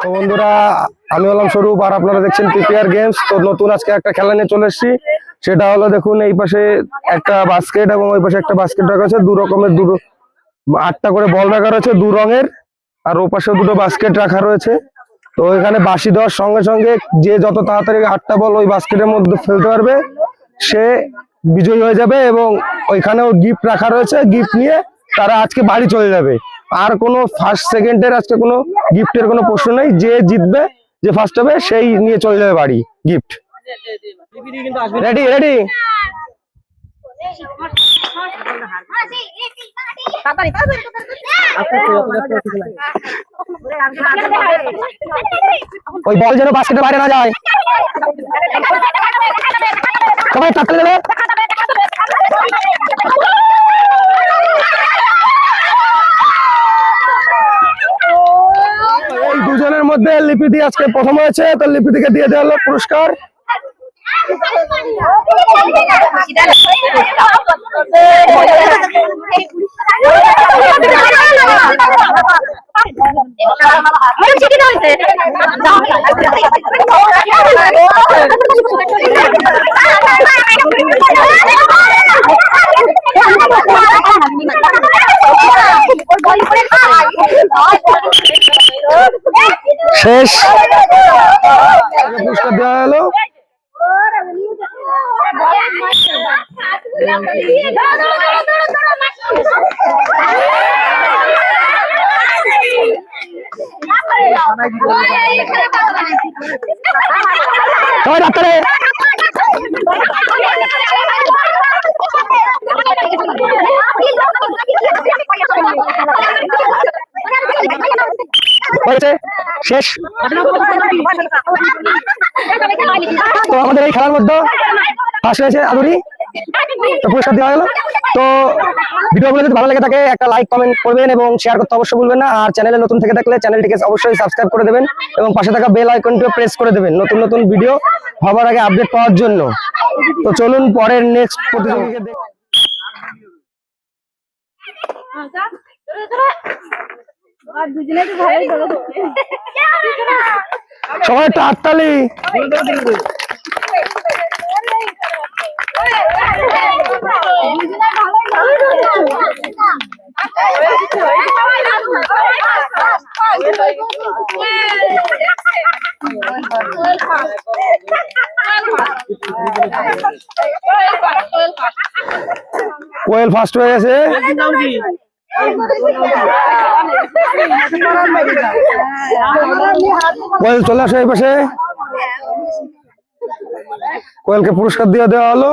তো বন্ধুরা, আমি হলাম স্বরূপ আর আপনারা দেখছেন পিপিআর গেমস তো নতুন আজকে একটা খেলা নিয়ে চলে এসেছি। সেটা হলো দেখুন, এই পাশে একটা বাস্কেট এবং ওই পাশে একটা বাস্কেট রাখা আছে। দু রকমের দুটো, আটটা করে বল রাখা রয়েছে দু রঙের, আর ও পাশে দুটো বাস্কেট রাখা রয়েছে। তো এখানে বাসি দেওয়ার সঙ্গে সঙ্গে যে যত তাড়াতাড়ি আটটা বল ওই বাস্কেটের মধ্যে ফেলতে পারবে, সে বিজয়ী হয়ে যাবে এবং ওইখানেও গিফট রাখা রয়েছে। গিফট নিয়ে তারা আজকে বাড়ি চলে যাবে। আর কোনো ফার্স্ট সেকেন্ডের আজকে কোনো গিফটের কোনো প্রশ্ন নেই। যে জিতবে, যে ফার্স্ট হবে, সেই নিয়ে চলে যাবে বাড়ি গিফট রেডি রেডি ওই বল যেন বাস্কেটের বাইরে না যায়। সবাই তাড়াতাড়ি দেবে এই দুজনের মধ্যে লিপিদি আজকে প্রথম হয়েছে তো লিপিদিকে দিয়ে দেওয়া হলো পুরস্কার। শেষ। পুরস্কার দেওয়া হলো। হয়েছে? শেষ। তো আমাদের এই খেলার মধ্যে ফার্স্ট হয়েছে আদুরি। তো পুরস্কার দেওয়া হলো। তো ভিডিওগুলো যদি ভালো লেগে থাকে, একটা লাইক কমেন্ট করবেন এবং শেয়ার করতে অবশ্যই ভুলবেন না। আর চ্যানেলে নতুন থেকে থাকলে চ্যানেলটিকে অবশ্যই সাবস্ক্রাইব করে দেবেন এবং পাশে থাকা বেল আইকনটিও প্রেস করে দেবেন নতুন নতুন ভিডিও হবার আগে আপডেট পাওয়ার জন্য। তো চলুন পরের নেক্সট প্রতিযোগীকে সবাই কোয়েল ফার্স্ট হয়ে গেছে। কোয়েল চলে আসো এই পাশে কোয়েলকে পুরস্কার দিয়ে দেওয়া হলো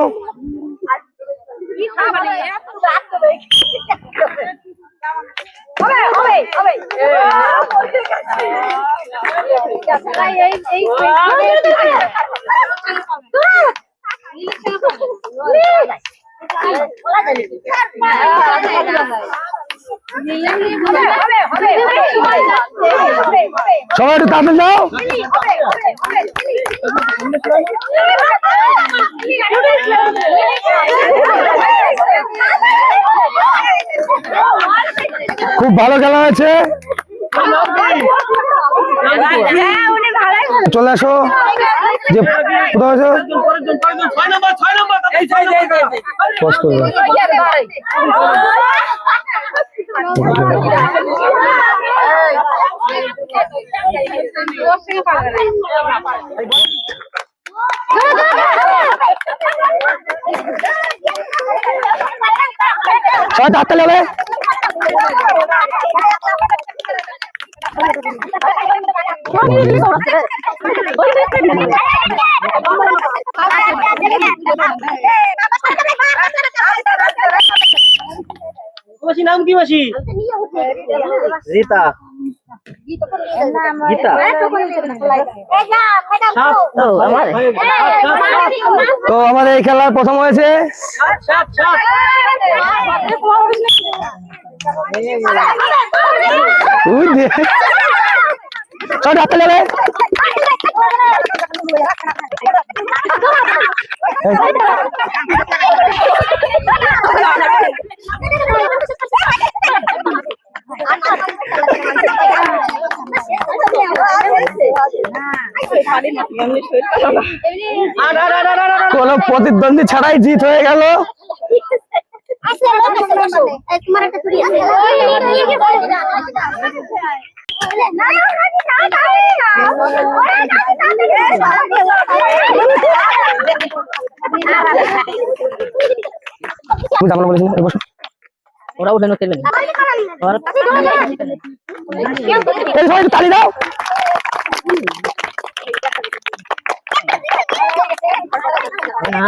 সবাই একটু যাও। খুব ভালো খেলা হয়েছে। চলে আসো। যে কোথাও আছো? করবে সবাই তাড়াতাড়ি হবে মাসি নাম কি মাসি? রীতা। গীতা। তো আমাদের এই খেলার প্রথম হয়েছে। দিয়ে। কোনো প্রতিদ্বন্দ্বী ছাড়াই জিত হয়ে গেল। ওরা উঠে খেলবে না। ওরা এই সবাই একটু তালি দাও। না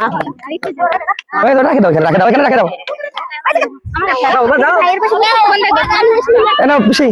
এই তো রাখে দাও রাখে দাও এখানে রাখে দাও নাও পিসি